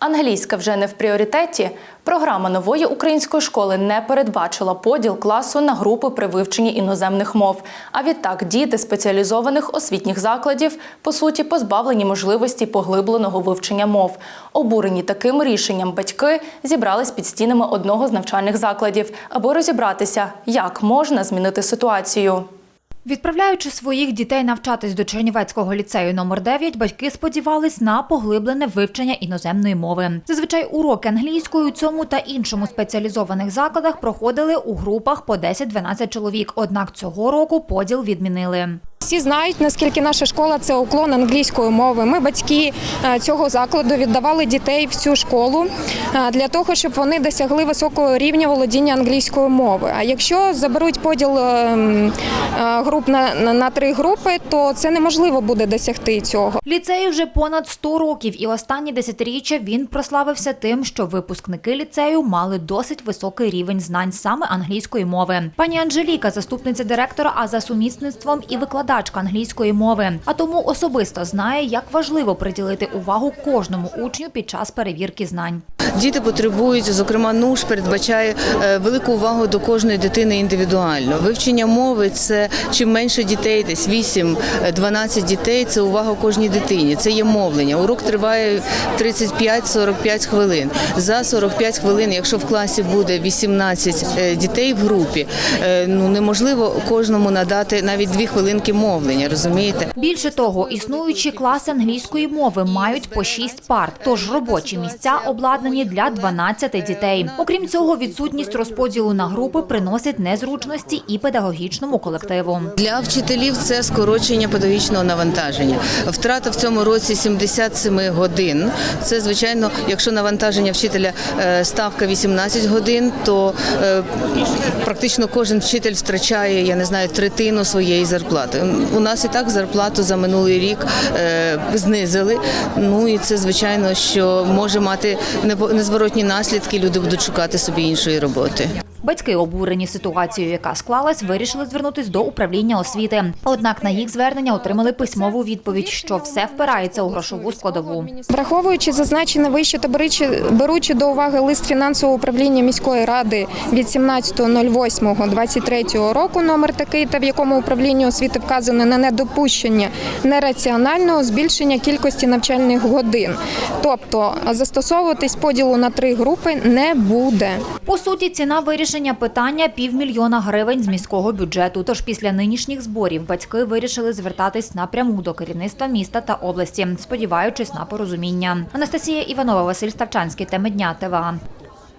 Англійська вже не в пріоритеті. Програма нової української школи не передбачила поділ класу на групи при вивченні іноземних мов. А відтак діти спеціалізованих освітніх закладів по суті позбавлені можливості поглибленого вивчення мов. Обурені таким рішенням батьки зібрались під стінами одного з навчальних закладів, аби розібратися, як можна змінити ситуацію. Відправляючи своїх дітей навчатись до Чернівецького ліцею номер 9, батьки сподівались на поглиблене вивчення іноземної мови. Зазвичай уроки англійської у цьому та іншому спеціалізованих закладах проходили у групах по 10-12 чоловік. Однак цього року поділ відмінили. Всі знають, наскільки наша школа це уклон англійської мови. Ми, батьки е, цього закладу, віддавали дітей в цю школу е, для того, щоб вони досягли високого рівня володіння англійською мовою. А якщо заберуть поділ е, груп на, на, на три групи, то це неможливо буде досягти цього. Ліцею вже понад 100 років, і останні десятиріччя він прославився тим, що випускники ліцею мали досить високий рівень знань саме англійської мови. Пані Анжеліка, заступниця директора, а за сумісництвом і викладачка англійської мови. А тому особисто знає, як важливо приділити увагу кожному учню під час перевірки знань. Діти потребують, зокрема, НУШ передбачає е, велику увагу до кожної дитини індивідуально. Вивчення мови це чим менше дітей, десь 8-12 дітей. Це увага кожній дитині. Це є мовлення. Урок триває 35-45 хвилин. За 45 хвилин, якщо в класі буде 18 е, дітей в групі, е, ну неможливо кожному надати навіть 2 хвилинки мовлення. Розумієте? Більше того, існуючі класи англійської мови мають по 6 парт, тож робочі місця обладнані для 12 дітей. Окрім цього, відсутність розподілу на групи приносить незручності і педагогічному колективу. Для вчителів це скорочення педагогічного навантаження. Втрата в цьому році 77 годин. Це звичайно, якщо навантаження вчителя е, ставка 18 годин, то е, практично кожен вчитель втрачає, я не знаю, третину своєї зарплати. У нас і так зарплату за минулий рік е, знизили. Ну і це звичайно, що може мати непо- незворотні наслідки. Люди будуть шукати собі іншої роботи. Батьки, обурені ситуацією, яка склалась, вирішили звернутись до управління освіти. Однак на їх звернення отримали письмову відповідь, що все впирається у грошову складову. Враховуючи зазначене вище та беручи, до уваги лист фінансового управління міської ради від 17.08.23 року, номер такий, та в якому управління освіти вказано на недопущення нераціонального збільшення кількості навчальних годин. Тобто застосовуватись поділу на три групи не буде. По суті, ціна вирішення питання півмільйона гривень з міського бюджету. Тож після нинішніх зборів батьки вирішили звертатись напряму до керівництва міста та області, сподіваючись на порозуміння. Анастасія Іванова, Василь Ставчанський, теми дня ТВА.